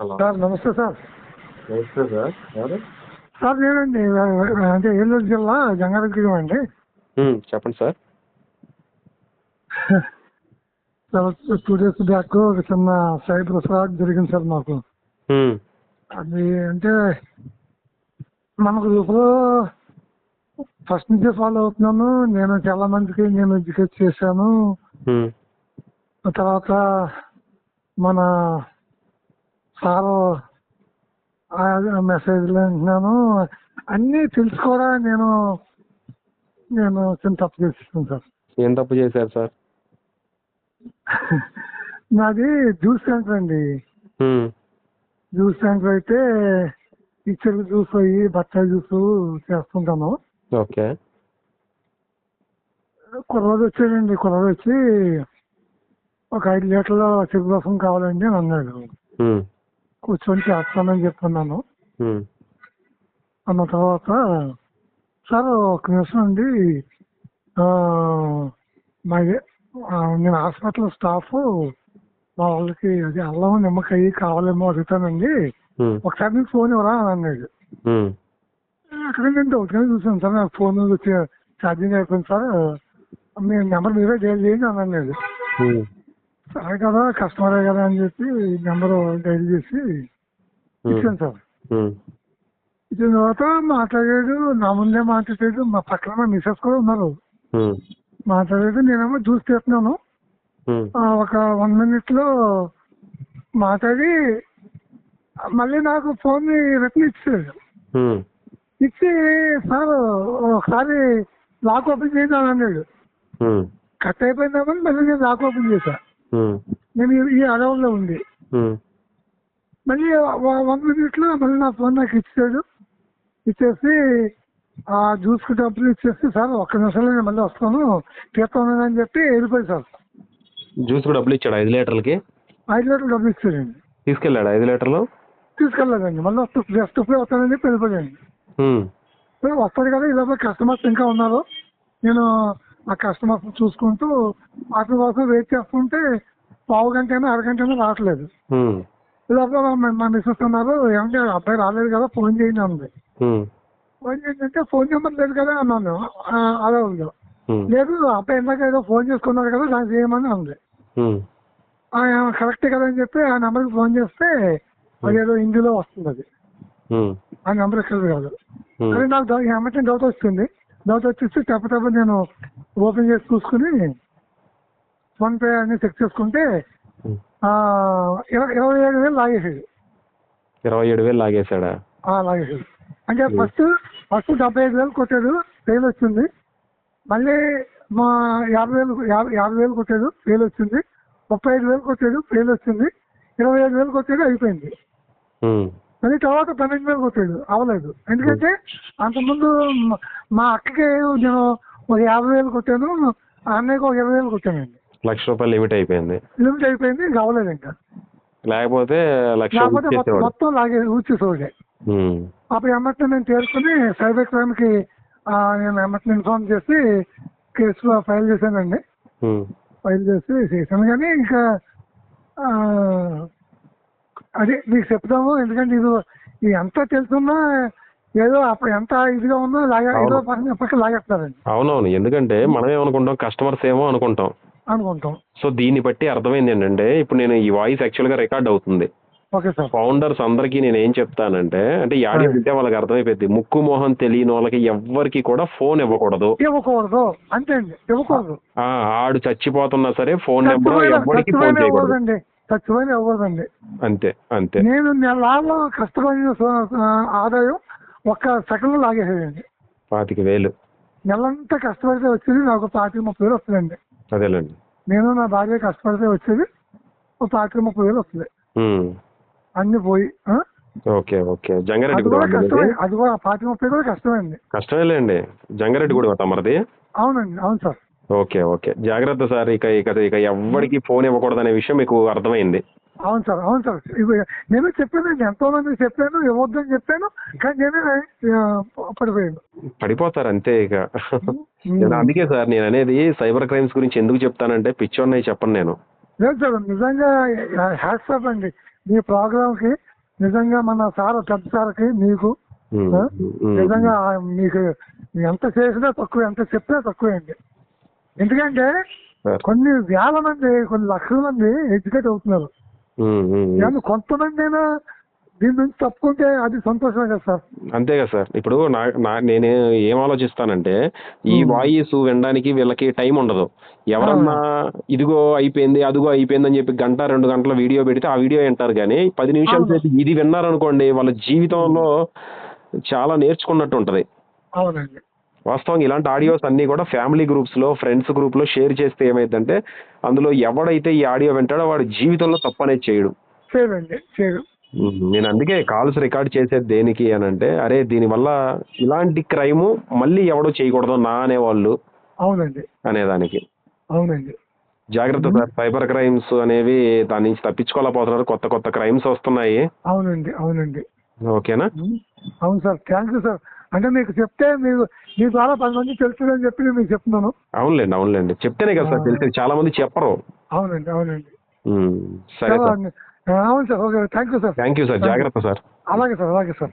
Sir నమస్తే sir. నమస్తే sir ఎవరు? సార్ నేనండి అంటే ఏలూరు జిల్లా జంగారెడ్డి అండి. చెప్పండి sir. Sir two days back ఒక చిన్న సైబర్ ఫ్రాడ్ జరిగింది సార్ మాకు. అది అంటే మనకు ఇప్పుడు ఫస్ట్ నుంచే ఫాలో అవుతున్నాను. నేను చాలా మందికి నేను ఎడ్యుకేట్ చేశాను. తర్వాత మన సారు మెసేజ్లు వింటున్నాను. అన్నీ తెలిసి కూడా నేను నేను చిన్న తప్పు చేసేసాను సార్. ఏం తప్పు చేశారు సార్? నాది జ్యూస్ సెంటర్ అండి. జ్యూస్ సెంటర్ అయితే ఇచ్చరి జ్యూస్ అయ్యి బత్తాయి జ్యూస్ చేస్తుంటాను. ఓకే. కుర్రోడు వచ్చాడండి కుర్రోడు వచ్చి ఒక ఐదు లీటర్ల చెరుకు రసం కావాలండి అని అన్నాడు. కూర్చొని చేస్తానని చెప్తున్నాను. అన్న తర్వాత సార్ ఒక నిమిషం అండి. మా నేను హాస్పిటల్ స్టాఫ్. మా వాళ్ళకి అది అల్లం నిమ్మకాయ కావాలేమో అడుగుతానండి. ఒకసారి మీకు ఫోన్ ఇవ్వరా? అని అన్నాడు. అక్కడ నేను డౌట్గానే చూసాను సార్. నాకు ఫోన్ ఛార్జింగ్ అయిపోయింది సార్. మీ నెంబర్ మీరే డైల్ చేయండి అని అన్నాడు. సరే కదా కస్టమరే కదా అని చెప్పి నెంబర్ డైల్ చేసి ఇచ్చాను సార్. ఇచ్చిన తర్వాత మాట్లాడాడు నా ముందే మాట్లాడాడు మా పక్కన మా మిసెస్ కూడా ఉన్నారు. ఉమ్, మాట్లాడాడు నేనేమో జ్యూస్ తీస్తున్నాను. ఒక వన్ మినిట్లో మాట్లాడి మళ్ళీ నాకు ఫోన్ రిటర్న్ ఇచ్చాడు. ఉమ్, ఇచ్చి సార్ ఒకసారి లాక్ ఓపెన్ అని అన్నాడు. కట్ అయిపోయిందామని మళ్ళీ నేను లాక్ ఓపెన్ చేశా. ఉమ్, నేను ఈ- అడవుల్లో ఉంది మళ్ళీ వన్ మినిట్లో మళ్ళీ నా ఫోన్ నాకు ఇచ్చాడు. ఇచ్చేసి ఆ జ్యూస్కి డబ్బులు ఇచ్చేసి సార్ ఒక్క నిమిషంలో నేను మళ్ళీ వస్తాను. తీస్తాను అని చెప్పి వెళ్ళిపోయి సార్. జ్యూస్ కూడా డబ్బులు ఇచ్చాడు ఐదు లీటర్లకి? ఐదు లీటర్లు డబ్బులు ఇచ్చాడండి. తీసుకెళ్ళాడు ఐదు లీటర్లు? తీసుకెళ్ళలేదండి. మళ్ళీ వస్తూ జస్ట్ ఇప్పుడే వస్తానని చెప్పి వెళ్ళిపోయాడు వస్తాడు కదా ఇలా కస్టమర్స్ ఇంకా ఉన్నారు. నేను ఆ కస్టమర్స్ చూసుకుంటూ అతని కోసం వెయిట్ చేస్తుంటే పావు గంట అయినా అరగంట అయినా రావట్లేదు లోపల మా- మిస్సెస్ అన్నారు ఏమంటే అబ్బాయి రాలేదు కదా ఫోన్ చేయండి అంది. ఫోన్ చేయండి అంటే ఫోన్ నెంబర్ లేదు కదా అన్నాను. "ఆ, అదే ఉంది లేదు అబ్బాయి ఇందాక ఏదో ఫోన్ చేసుకున్నారు కదా నాకు చేయమని అంది. ఉమ్, "ఆ, కరెక్టే కదా అని చెప్పి ఆ నెంబర్కి ఫోన్ చేస్తే అదేదో హిందీలో వస్తుంది అది. ఆ నెంబర్ ఇక్కడ కాదు. అదే నాకు ఏమంటే డౌట్ వస్తుంది. డౌట్ వచ్చేసి తప్ప తప్ప నేను ఓపెన్ చేసి చూసుకుని ఫోన్ పే అన్ని చెక్ చేసుకుంటే ఇరవై ఏడు వేలు లాగేసాడు ఇరవై ఏడు వేలు లాగేశాడా? ఆ, లాగేసాడు అంటే ఫస్ట్ ఫస్ట్ డెబ్బై ఐదు వేలు కొట్టాడు ఫెయిల్ వచ్చింది. మళ్ళీ మా యాభై వేలు యాభై వేలు కొట్టాడు ఫెయిల్ వచ్చింది. ముప్పై ఐదు వేలు కొట్టాడు ఫెయిల్ వచ్చింది. ఇరవై ఐదు వేలు కొట్టాడు అయిపోయింది. మళ్ళీ తర్వాత పన్నెండు వేలు కొట్టాడు అవ్వలేదు. ఎందుకంటే అంతకుముందు మ- అక్కకి నేను ఒక యాభై వేలు కొట్టాను ఆ అన్నయ్యకి ఒక ఇరవై వేలు కొట్టానండి లక్ష రూపాయలు లిమిట్ అయిపోయింది. లిమిట్ అయిపోయింది ఇంకా అవ్వలేదు ఇంకా. లేకపోతే లక్ష లేకపోతే మొత్తం ఇచ్చేసేవాడు మొత్తం లాగే ఊచేసేవాడే ఉమ్, అప్పుడు ఎమ్మటిని నేను తేరుకుని సైబర్ క్రైమ్కి ఆ, నేను ఎమ్మటిని ఇన్ఫార్మ్ చేసి కేసు ఫైల్ చేశానండి. ఉమ్, ఫైల్ చేసి చేశాను కానీ ఇంకా ఆ, అదే మీకు చెప్తాము ఎందుకంటే ఇది ఇది ఎంత తెలుసున్నా ఏదో అప్పుడు ఎంత ఇదిగా ఉన్నా లాగా ఏదో. పని ఎప్పటికీ లాగేస్తారండి. అవునవును. ఎందుకంటే మనం ఏమనుకుంటాం కస్టమర్స్ ఏమో అనుకుంటాం. అనుకుంటాం. సో దీన్ని బట్టి అర్థమైంది ఏంటంటే ఇప్పుడు నేను ఈ వాయిస్ యాక్చువల్గా రికార్డ్ అవుతుంది. Okay sir. ఫౌండర్స్ అందరికీ నేను ఏం చెప్తానంటే అంటే ఈ ఆడియో వింటే వాళ్ళకి అర్థమైపోయింది ముక్కు మోహన్ తెలియని వాళ్ళకి ఎవ్వరికి కూడా ఫోన్ ఇవ్వకూడదు. ఇవ్వకూడదు. అంతే అండి. ఇవ్వకూడదు. ఆ ఆడు చచ్చిపోతున్నా సరే ఫోన్ నెంబర్ ఫోన్ చేయకూడదు. అంతే అంతే. నేను నెలలో కష్టపడిన ఆదాయం ఒక్క సెకండ్ లాగేసేదండి పాతిక వేలు. నెలంతా కష్టపడితే వచ్చేది నాకు పాతిక ముప్పై వేలు వస్తుందండి. అదేలేండి. నేను నా భార్య కష్టపడితే వచ్చేది ఒక పాతిక ముప్పై వేలు వస్తుంది. అన్ని పోయి ఆ? Okay okay. జంగారెడ్డి అది కూడా కష్టమే అది కూడా పాతిక ముప్పై కూడా కష్టమండి కష్టమేలేండి. జంగారెడ్డి కూడా తమరిది అవునండి అవును సార్. Okay okay. జాగ్రత్త సార్ ఇక ఇక ఇక ఎవ్వరికి ఫోన్ ఇవ్వకూడదు అనే విషయం మీకు అర్థమైంది. అవును సార్ అవును సార్. నేను చెప్పానండి ఎంతో మందికి చెప్పాను ఇవ్వద్దని చెప్పాను కానీ నేనే పడిపోయాను. పడిపోతారు అంతే ఇక. అందుకే సార్ నేను అనేది సైబర్ క్రైమ్స్ గురించి ఎందుకు చెప్తానంటే పిచ్చోన్నయ్య చెప్పను నేను. లేదు సార్ నిజంగా హ్యాట్సాప్ అండి. మీ ప్రోగ్రామ్కి నిజంగా మన సార్ పెద్ద సార్కి మీకు నిజంగా మీకు ఎంత చేసినా తక్కువ ఎంత చెప్పినా తక్కువే అండి. ఎందుకంటే. కొన్ని వేల మంది కొన్ని లక్షల మంది ఎడ్యుకేట్ అవుతున్నారు. కానీ కొంతమంది అయినా దీని నుంచి తప్పుకుంటే అది సంతోషమే కదా సార్? అంతే కదా సార్. ఇప్పుడు నా నా నేను ఏం ఆలోచిస్తానంటే ఈ. వాయిస్ వినడానికి వీళ్ళకి టైం ఉండదు. ఎవరన్నా ఇదిగో అయిపోయింది అదిగో అయిపోయింది అని చెప్పి గంట రెండు గంటల వీడియో పెడితే ఆ వీడియో వింటారు కానీ పది నిమిషాల ఇది విన్నారనుకోండి వాళ్ళ జీవితంలో చాలా నేర్చుకున్నట్టు ఉంటది. అవునండి. వాస్తవంగా ఇలాంటి ఆడియోస్ అన్ని కూడా ఫ్యామిలీ గ్రూప్స్లో ఫ్రెండ్స్ గ్రూప్లో షేర్ చేస్తే ఏమైందంటే అందులో ఎవడైతే ఈ ఆడియో వింటాడో వాడి జీవితంలో తప్పు అనేది చేయడు. నేను అందుకే కాల్స్ రికార్డ్ చేసేది దేనికి అని అంటే అరే దీనివల్ల ఇలాంటి క్రైమ్ మళ్ళీ ఎవడో చేయకూడదు నా అనేవాళ్ళు అవునండి. అనేదానికి. అవునండి. జాగ్రత్త సార్ సైబర్ క్రైమ్స్ అనేవి దాని నుంచి తప్పించుకోలేకపోతున్నారు కొత్త కొత్త క్రైమ్స్ వస్తున్నాయి. అవునండి అవునండి. ఓకేనా. అవును సార్ థ్యాంక్ యూ సార్. అంటే మీకు చెప్తే మీరు మీ ద్వారా పది మంది తెలుస్తుందని చెప్పి నేను మీకు చెప్తున్నాను. అవునులేండి అవునులేండి. చెప్తేనే కదా సార్ తెలిసేది. చాలా మంది చెప్పరు. అవునండి అవునండి. సరే సార్. అవును sir okay thank you sir. Thank you sir. జాగ్రత్త సార్. అలాగే సార్ అలాగే సార్.